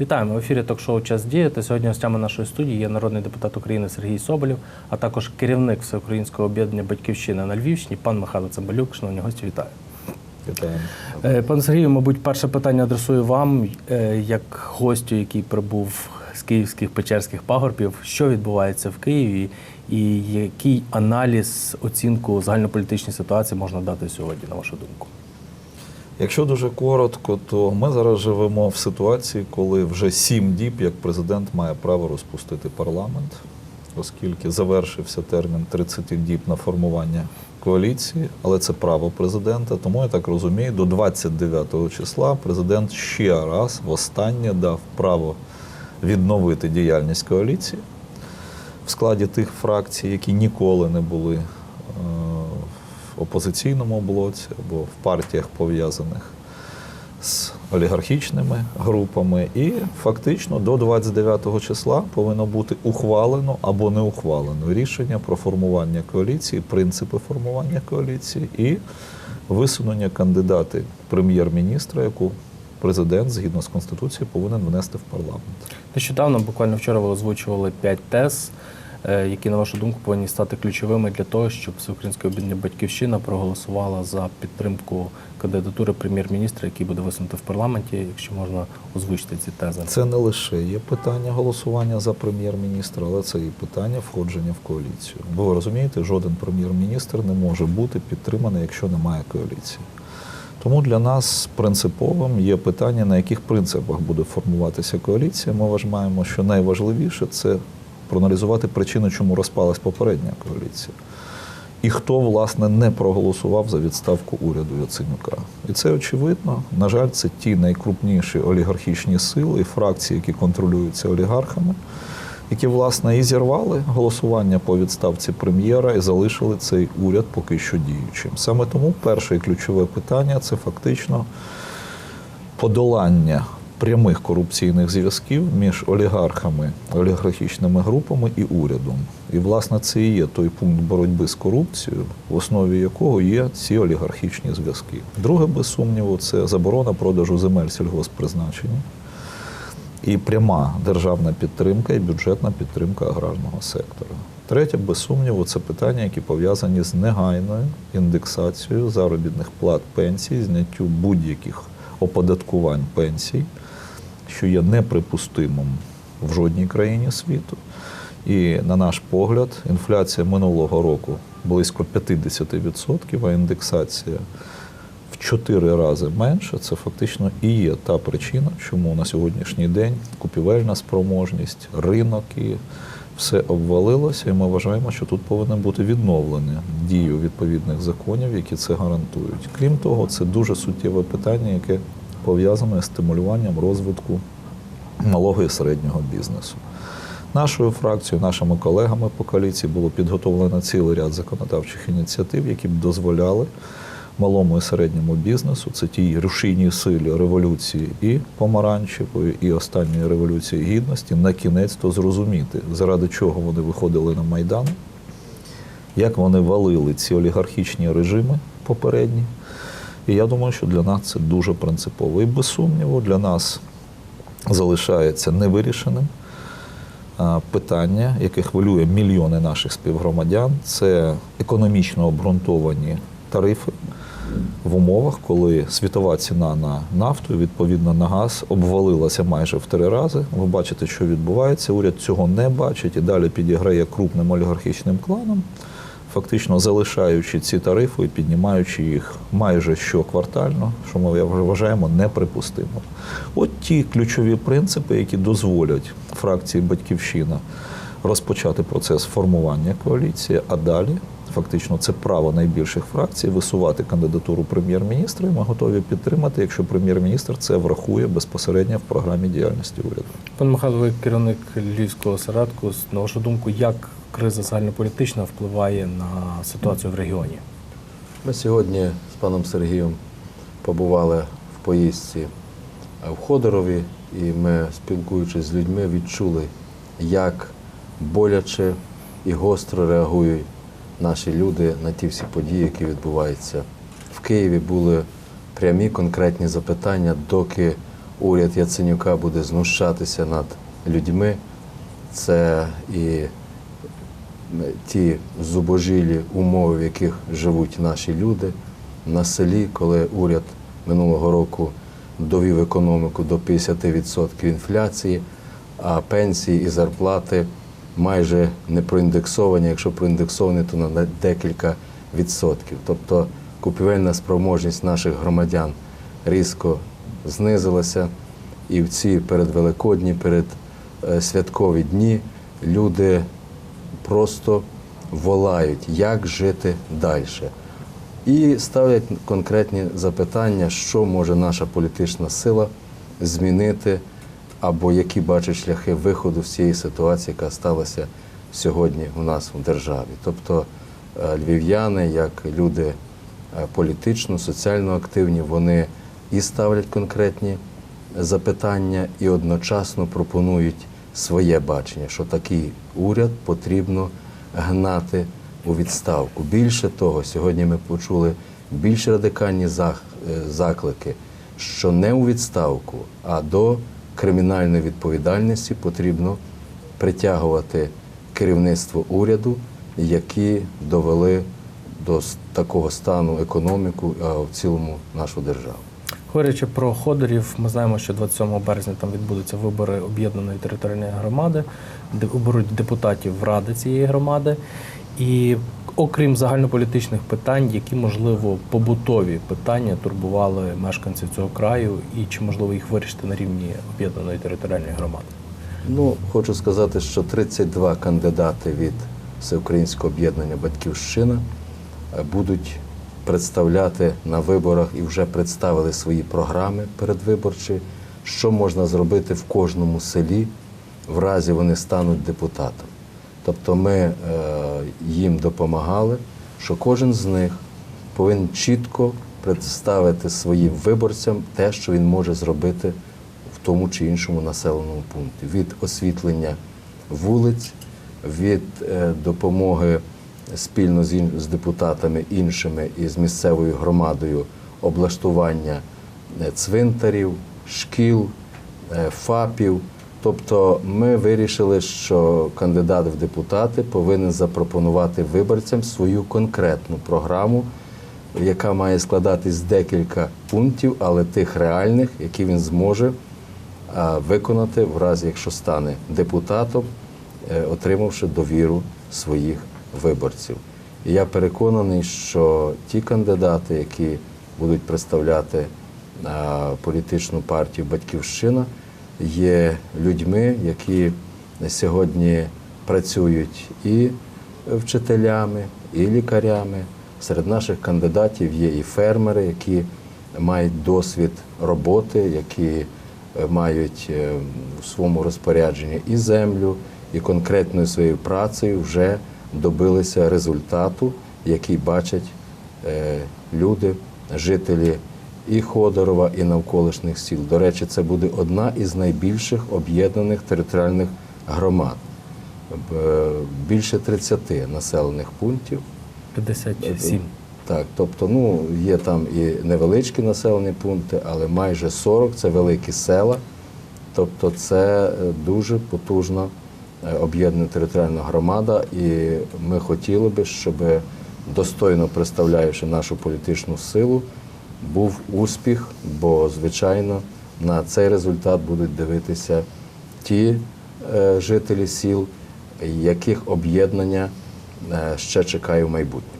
Вітаємо в ефірі ток-шоу Час діяти. Сьогодні гостями нашої студії є народний депутат України Сергій Соболєв, а також керівник Всеукраїнського об'єднання Батьківщина на Львівщині, пан Михайло Цимбалюк. Шановні гості, вітаю. Вітаємо. Е, Пане Сергію, мабуть, перше питання адресую вам е, як гостю, який прибув з київських печерських пагорбів. Що відбувається в Києві, і який аналіз, оцінку загальнополітичної ситуації можна дати сьогодні, на вашу думку? Якщо дуже коротко, то ми зараз живемо в ситуації, коли вже сім діб, як президент має право розпустити парламент, оскільки завершився термін 30 діб на формування коаліції, але це право президента. Тому я так розумію, до 29 числа президент ще раз востаннє дав право відновити діяльність коаліції в складі тих фракцій, які ніколи не були е, опозиційному блоці або в партіях пов'язаних з олігархічними групами, і фактично до 29 числа повинно бути ухвалено або не ухвалено рішення про формування коаліції, принципи формування коаліції і висунення кандидати прем'єр-міністра, яку президент згідно з конституцією повинен внести в парламент. Нещодавно, буквально вчора, ви озвучували п'ять тез, які, на вашу думку, повинні стати ключовими для того, щоб Всеукраїнське об'єднання Батьківщина проголосувала за підтримку кандидатури прем'єр-міністра, який буде висунути в парламенті, якщо можна озвучити ці тези. Це не лише є питання голосування за прем'єр-міністра, але це і питання входження в коаліцію. Бо ви розумієте, жоден прем'єр-міністр не може бути підтриманий, якщо немає коаліції. Тому для нас принциповим є питання, на яких принципах буде формуватися коаліція. Ми вважаємо, що найважливіше це проаналізувати причину, чому розпалась попередня коаліція. І хто, власне, не проголосував за відставку уряду Яценюка. І це очевидно. На жаль, це ті найкрупніші олігархічні сили і фракції, які контролюються олігархами, які, власне, і зірвали голосування по відставці прем'єра і залишили цей уряд поки що діючим. Саме тому перше і ключове питання це фактично подолання прямих корупційних зв'язків між олігархами, олігархічними групами і урядом. І, власне, це і є той пункт боротьби з корупцією, в основі якого є ці олігархічні зв'язки. Друге, без сумніву, це заборона продажу земель сільгосппризначення і пряма державна підтримка і бюджетна підтримка аграрного сектора. Третє, без сумніву, це питання, які пов'язані з негайною індексацією заробітних плат пенсій, зняттю будь-яких оподаткувань пенсій, що є неприпустимим в жодній країні світу. І на наш погляд, інфляція минулого року близько 50%, а індексація в 4 рази менше. Це фактично і є та причина, чому на сьогоднішній день купівельна спроможність, ринок і все обвалилося. І ми вважаємо, що тут повинно бути відновлення дію відповідних законів, які це гарантують. Крім того, це дуже суттєве питання, яке пов'язане з стимулюванням розвитку малого і середнього бізнесу. Нашою фракцією, нашими колегами по коаліції було підготовлено цілий ряд законодавчих ініціатив, які б дозволяли малому і середньому бізнесу, це тій рушійній силі революції і помаранчевої, і останньої революції гідності, на кінець то зрозуміти, заради чого вони виходили на Майдан, як вони валили ці олігархічні режими попередні. І я думаю, що для нас це дуже принципово. І без сумніву, для нас залишається невирішеним питання, яке хвилює мільйони наших співгромадян, це економічно обґрунтовані тарифи в умовах, коли світова ціна на нафту, відповідно на газ, обвалилася майже в три рази. Ви бачите, що відбувається. Уряд цього не бачить і далі підіграє крупним олігархічним кланам, фактично залишаючи ці тарифи і піднімаючи їх майже щоквартально, що ми вважаємо неприпустимо. От ті ключові принципи, які дозволять фракції Батьківщина розпочати процес формування коаліції, а далі. Фактично, це право найбільших фракцій висувати кандидатуру прем'єр-міністра. І ми готові підтримати, якщо прем'єр-міністр це врахує безпосередньо в програмі діяльності уряду. Пане Михайло, ви керівник Львівського осередку. На вашу думку, як криза загальнополітична впливає на ситуацію в регіоні? Ми сьогодні з паном Сергієм побували в поїздці в Ходорові, і ми, спілкуючись з людьми, відчули, як боляче і гостро реагують наші люди на ті всі події, які відбуваються. В Києві були прямі конкретні запитання, доки уряд Яценюка буде знущатися над людьми. Це і ті зубожілі умови, в яких живуть наші люди на селі, коли уряд минулого року довів економіку до 50% інфляції, а пенсії і зарплати майже не проіндексовані, якщо проіндексовані, то на декілька відсотків. Тобто купівельна спроможність наших громадян різко знизилася, і в ці передвеликодні, перед е, святкові дні люди просто волають, як жити далі. І ставлять конкретні запитання, що може наша політична сила змінити, або які бачать шляхи виходу з цієї ситуації, яка сталася сьогодні у нас в державі. Тобто е, львів'яни, як люди е, політично, соціально активні, вони і ставлять конкретні запитання, і одночасно пропонують своє бачення, що такий уряд потрібно гнати у відставку. Більше того, сьогодні ми почули більш радикальні е, заклики, що не у відставку, а до кримінальної відповідальності потрібно притягувати керівництво уряду, які довели до такого стану економіку, а в цілому нашу державу. Говорячи про ходорів, ми знаємо, що 27 березня там відбудуться вибори об'єднаної територіальної громади, де оберуть депутатів в ради цієї громади. І окрім загальнополітичних питань, які можливо побутові питання турбували мешканців цього краю, і чи можливо їх вирішити на рівні об'єднаної територіальної громади? Ну, хочу сказати, що 32 кандидати від Всеукраїнського об'єднання Батьківщина будуть представляти на виборах і вже представили свої програми передвиборчі, що можна зробити в кожному селі, в разі вони стануть депутатом. Тобто ми е, їм допомагали, що кожен з них повинен чітко представити своїм виборцям те, що він може зробити в тому чи іншому населеному пункті. Від освітлення вулиць, від е, допомоги спільно з, депутатами іншими і з місцевою громадою облаштування е, цвинтарів, шкіл, ФАПів. Тобто ми вирішили, що кандидат в депутати повинен запропонувати виборцям свою конкретну програму, яка має складатись з декілька пунктів, але тих реальних, які він зможе виконати в разі, якщо стане депутатом, е, отримавши довіру своїх виборців. І я переконаний, що ті кандидати, які будуть представляти політичну партію Батьківщина, є людьми, які сьогодні працюють і вчителями, і лікарями. Серед наших кандидатів є і фермери, які мають досвід роботи, які е, мають е, в своєму розпорядженні і землю, і конкретною своєю працею вже добилися результату, який бачать е, люди, жителі і Ходорова, і навколишніх сіл. До речі, це буде одна із найбільших об'єднаних територіальних громад. Більше 30 населених пунктів. 57. Так, тобто, ну, є там і невеличкі населені пункти, але майже 40 це великі села. Тобто це е, дуже потужна е, об'єднана територіальна громада, і ми хотіли би, щоб достойно представляючи нашу політичну силу, був успіх, бо, звичайно, на цей результат будуть дивитися ті е, жителі сіл, яких об'єднання е, ще чекає в майбутньому.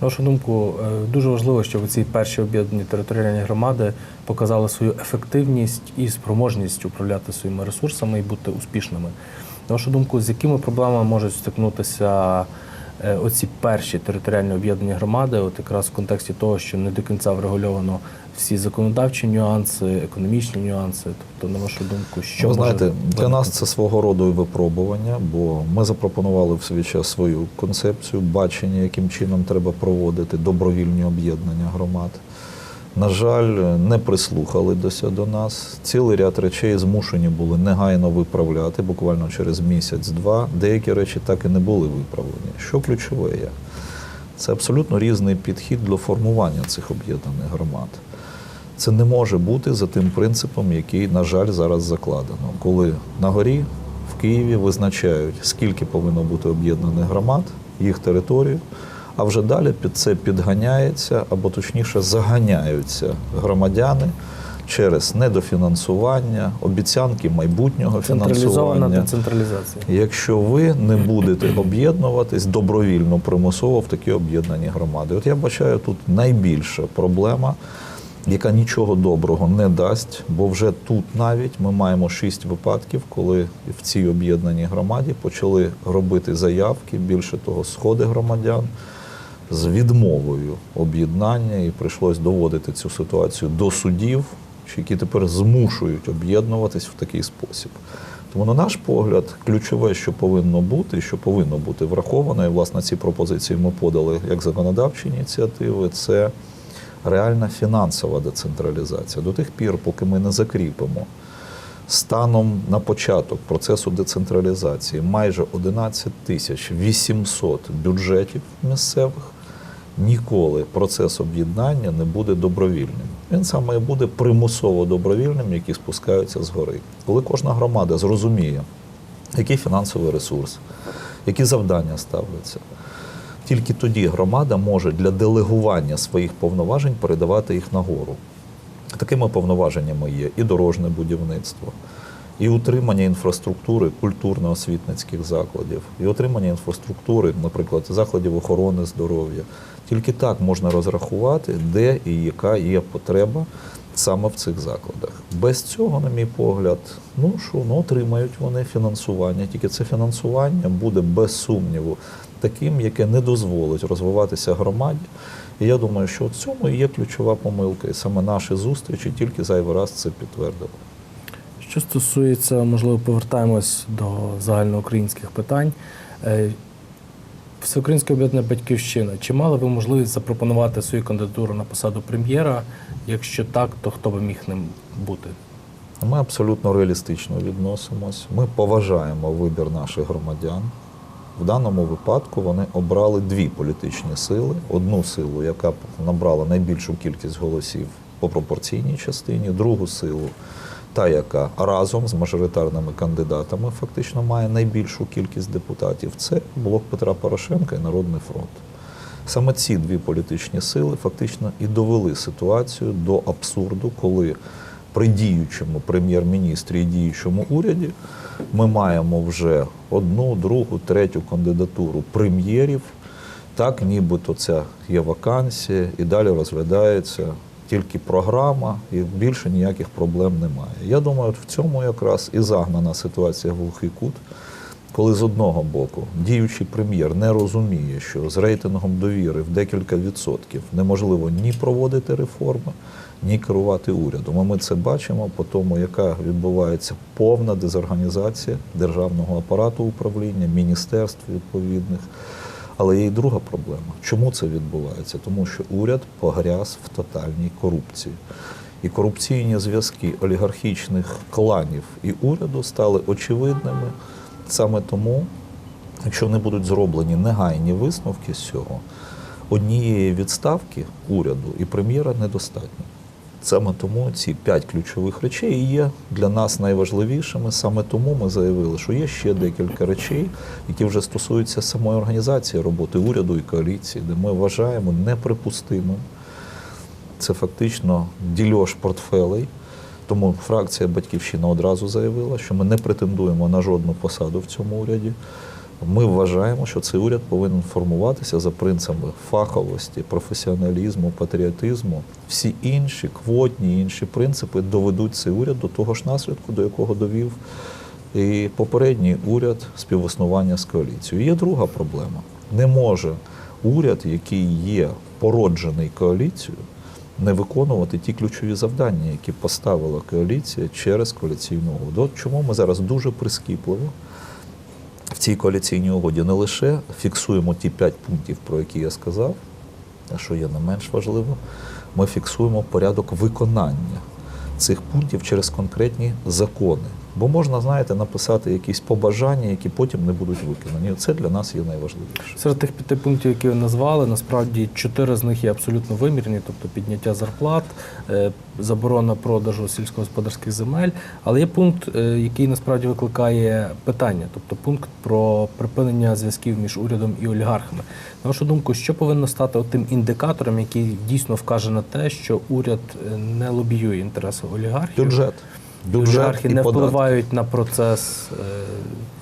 На вашу думку, е, дуже важливо, щоб ці перші об'єднані територіальні громади показали свою ефективність і спроможність управляти своїми ресурсами і бути успішними. На вашу думку, з якими проблемами можуть стикнутися оці перші територіальні об'єднані громади, от якраз в контексті того, що не до кінця врегульовано всі законодавчі нюанси, економічні нюанси. Тобто, на вашу думку, що Ви може знаєте, для нас це свого роду і випробування, бо ми запропонували в свій час свою концепцію, бачення, яким чином треба проводити добровільні об'єднання громад. На жаль, не прислухалися до нас. Цілий ряд речей змушені були негайно виправляти, буквально через місяць-два. Деякі речі так і не були виправлені. Що ключове є? Це абсолютно різний підхід до формування цих об'єднаних громад. Це не може бути за тим принципом, який, на жаль, зараз закладено. Коли на горі в Києві визначають, скільки повинно бути об'єднаних громад, їх територію, а вже далі під це підганяється, або точніше заганяються громадяни через недофінансування, обіцянки майбутнього фінансування. децентралізація. Якщо ви не будете об'єднуватись добровільно, примусово в такі об'єднані громади, от я бачаю тут найбільша проблема, яка нічого доброго не дасть, бо вже тут навіть ми маємо шість випадків, коли в цій об'єднаній громаді почали робити заявки, більше того, сходи громадян з відмовою об'єднання, і прийшлось доводити цю ситуацію до судів, які тепер змушують об'єднуватись в такий спосіб. Тому, на наш погляд, ключове, що повинно бути, що повинно бути враховано, і власне ці пропозиції ми подали як законодавчі ініціативи, це реальна фінансова децентралізація. До тих пір, поки ми не закріпимо станом на початок процесу децентралізації майже 11 тисяч 800 бюджетів місцевих, ніколи процес об'єднання не буде добровільним. Він саме буде примусово добровільним, які спускаються згори. Коли кожна громада зрозуміє, який фінансовий ресурс, які завдання ставляться. Тільки тоді громада може для делегування своїх повноважень передавати їх нагору. Такими повноваженнями є і дорожне будівництво, і утримання інфраструктури культурно-освітницьких закладів, і утримання інфраструктури, наприклад, закладів охорони здоров'я. Тільки так можна розрахувати, де і яка є потреба саме в цих закладах. Без цього, на мій погляд, ну що ну отримають вони фінансування. Тільки це фінансування буде без сумніву таким, яке не дозволить розвиватися громаді. І я думаю, що в цьому і є ключова помилка. І саме наші зустрічі тільки зайвий раз це підтвердили. Що стосується, можливо, повертаємось до загальноукраїнських питань. Е, Всеукраїнська об'єднана батьківщина. Чи мали ви можливість запропонувати свою кандидатуру на посаду прем'єра? Якщо так, то хто би міг ним бути? Ми абсолютно реалістично відносимось. Ми поважаємо вибір наших громадян. В даному випадку вони обрали дві політичні сили: одну силу, яка набрала найбільшу кількість голосів по пропорційній частині, другу силу, та, яка разом з мажоритарними кандидатами фактично має найбільшу кількість депутатів. Це блок Петра Порошенка і Народний фронт. Саме ці дві політичні сили фактично і довели ситуацію до абсурду, коли при діючому прем'єр-міністрі і діючому уряді ми маємо вже одну, другу, третю кандидатуру прем'єрів. Так, нібито це є вакансія, і далі розглядається тільки програма, і більше ніяких проблем немає. Я думаю, в цьому якраз і загнана ситуація в глухий кут, коли з одного боку діючий прем'єр не розуміє, що з рейтингом довіри в декілька відсотків неможливо ні проводити реформи, ні керувати урядом. А ми це бачимо по тому, яка відбувається повна дезорганізація державного апарату управління, міністерств відповідних. Але є і друга проблема. Чому це відбувається? Тому що уряд погряз в тотальній корупції. І корупційні зв'язки олігархічних кланів і уряду стали очевидними саме тому, якщо не будуть зроблені негайні висновки з цього, однієї відставки уряду і прем'єра недостатньо. Саме тому ці п'ять ключових речей є для нас найважливішими. Саме тому ми заявили, що є ще декілька речей, які вже стосуються самої організації роботи уряду і коаліції, де ми вважаємо неприпустимим. Це фактично дільош портфелей. Тому фракція Батьківщина одразу заявила, що ми не претендуємо на жодну посаду в цьому уряді. Ми вважаємо, що цей уряд повинен формуватися за принципами фаховості, професіоналізму, патріотизму. Всі інші квотні інші принципи доведуть цей уряд до того ж наслідку, до якого довів і попередній уряд співіснування з коаліцією. Є друга проблема: не може уряд, який є породжений коаліцією, не виконувати ті ключові завдання, які поставила коаліція через коаліційну угоду. От чому ми зараз дуже прискіпливо цій коаліційній угоді не лише фіксуємо ті п'ять пунктів, про які я сказав, а що є не менш важливо, ми фіксуємо порядок виконання цих пунктів через конкретні закони. Бо можна, знаєте, написати якісь побажання, які потім не будуть виконані. Це для нас є найважливіше. Серед тих п'яти пунктів, які ви назвали, насправді чотири з них є абсолютно вимірні, тобто підняття зарплат, е, заборона продажу сільськогосподарських земель. Але є пункт, е, який насправді викликає питання, тобто пункт про припинення зв'язків між урядом і олігархами. На вашу думку, що повинно стати тим індикатором, який дійсно вкаже на те, що уряд е, не лобіює інтереси олігархів? Бюджет. І не податки. впливають на процес. е,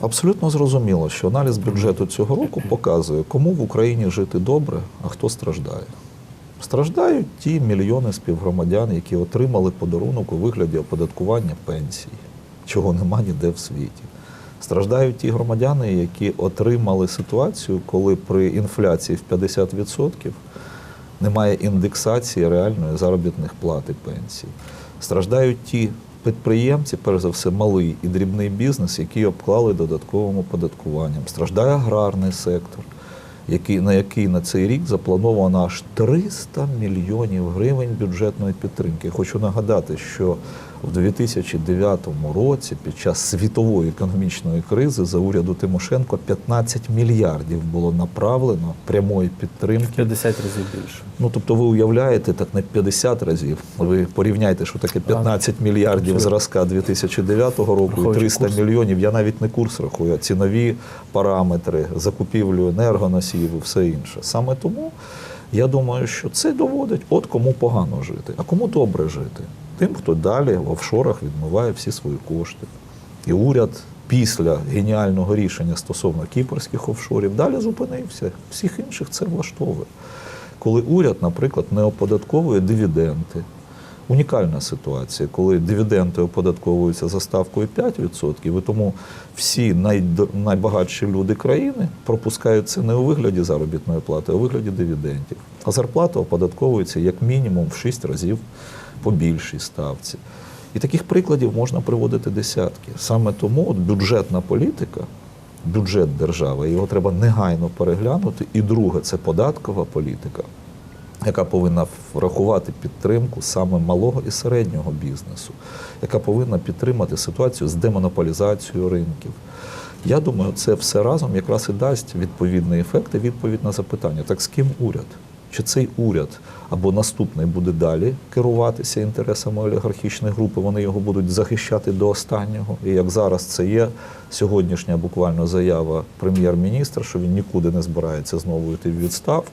Абсолютно зрозуміло, що аналіз бюджету цього року показує, кому в Україні жити добре, а хто страждає. Страждають ті мільйони співгромадян, які отримали подарунок у вигляді оподаткування пенсій, чого нема ніде в світі. Страждають ті громадяни, які отримали ситуацію, коли при інфляції в 50% немає індексації реальної заробітних плат і пенсій. Страждають ті підприємці, перш за все, малий і дрібний бізнес, які обклали додатковим оподаткуванням. Страждає аграрний сектор, який, на який на цей рік заплановано аж 300 мільйонів гривень бюджетної підтримки. Хочу нагадати, що в 2009 році, під час світової економічної кризи, за уряду Тимошенко 15 мільярдів було направлено прямої підтримки 50 разів більше. Ну, тобто ви уявляєте так не 50 разів. Ви порівняйте, що таке 15 мільярдів зразка 2009 року і 300 курс. мільйонів. Я навіть не курс рахую, а цінові параметри, закупівлю енергоносіїв і все інше. Саме тому я думаю, що це доводить, от кому погано жити, а кому добре жити. Тим, хто далі в офшорах відмиває всі свої кошти. І уряд після геніального рішення стосовно кіпрських офшорів далі зупинився. Всіх інших це влаштовує. Коли уряд, наприклад, не оподатковує дивіденди. Унікальна ситуація, коли дивіденди оподатковуються за ставкою 5%, і тому всі найбагатші люди країни пропускають це не у вигляді заробітної плати, а у вигляді дивідендів. А зарплата оподатковується як мінімум в 6 разів по більшій ставці. І таких прикладів можна приводити десятки. Саме тому от бюджетна політика, бюджет держави, його треба негайно переглянути. І друге, це податкова політика, яка повинна врахувати підтримку саме малого і середнього бізнесу, яка повинна підтримати ситуацію з демонополізацією ринків. Я думаю, це все разом якраз і дасть відповідний ефект і відповідь на запитання: так з ким уряд? Чи цей уряд або наступний буде далі керуватися інтересами олігархічної групи? Вони його будуть захищати до останнього. І як зараз це є сьогоднішня буквально заява прем'єр-міністра, що він нікуди не збирається знову йти в відставку.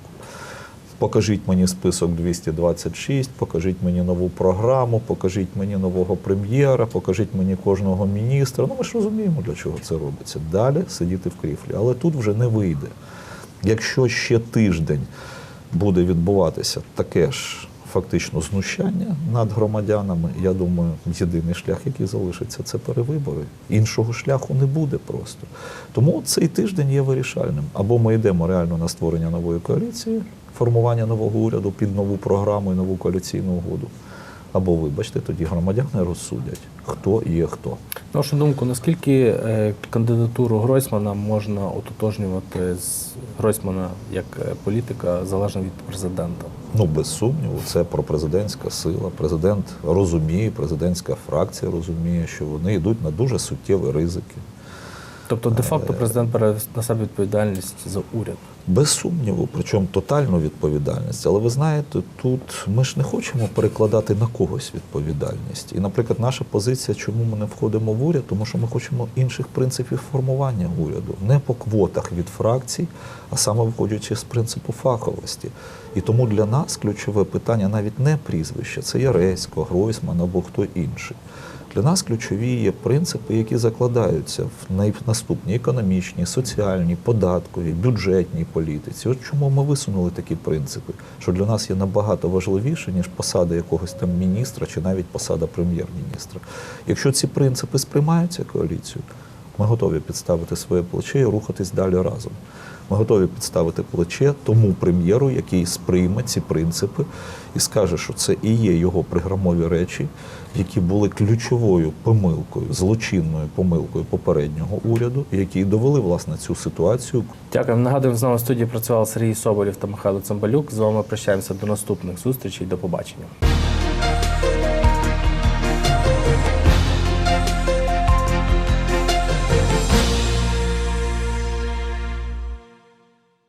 Покажіть мені список 226, покажіть мені нову програму, покажіть мені нового прем'єра, покажіть мені кожного міністра. Ну ми ж розуміємо, для чого це робиться. Далі сидіти в кріфлі. Але тут вже не вийде. Якщо ще тиждень буде відбуватися таке ж фактично знущання над громадянами, я думаю, єдиний шлях, який залишиться, це перевибори. Іншого шляху не буде просто. Тому цей тиждень є вирішальним. Або ми йдемо реально на створення нової коаліції, формування нового уряду під нову програму і нову коаліційну угоду. Або, вибачте, тоді громадяни розсудять, хто є хто. На вашу думку, наскільки е, кандидатуру Гройсмана можна ототожнювати з Гройсмана як е, політика залежно від президента? Ну, без сумніву, це пропрезидентська сила. Президент розуміє, президентська фракція розуміє, що вони йдуть на дуже суттєві ризики. Тобто, де-факто президент бере на себе відповідальність за уряд. Без сумніву, причому тотальну відповідальність. Але ви знаєте, тут ми ж не хочемо перекладати на когось відповідальність. І, наприклад, наша позиція, чому ми не входимо в уряд, тому що ми хочемо інших принципів формування уряду, не по квотах від фракцій, а саме виходячи з принципу фаховості. І тому для нас ключове питання навіть не прізвище, це Яресько, Гройсман або хто інший. Для нас ключові є принципи, які закладаються в наступній економічній, соціальній, податковій, бюджетній політиці. От чому ми висунули такі принципи, що для нас є набагато важливіше, ніж посада якогось там міністра чи навіть посада прем'єр-міністра. Якщо ці принципи сприймаються коаліцією, ми готові підставити своє плече і рухатись далі разом. Ми готові підставити плече тому прем'єру, який сприйме ці принципи і скаже, що це і є його приграмові речі, які були ключовою помилкою, злочинною помилкою попереднього уряду, які довели власне цю ситуацію. Дякую. Нагадуємо, з нами студії працював Сергій Соболєв та Михайло Цимбалюк. З вами прощаємося до наступних зустрічей. До побачення.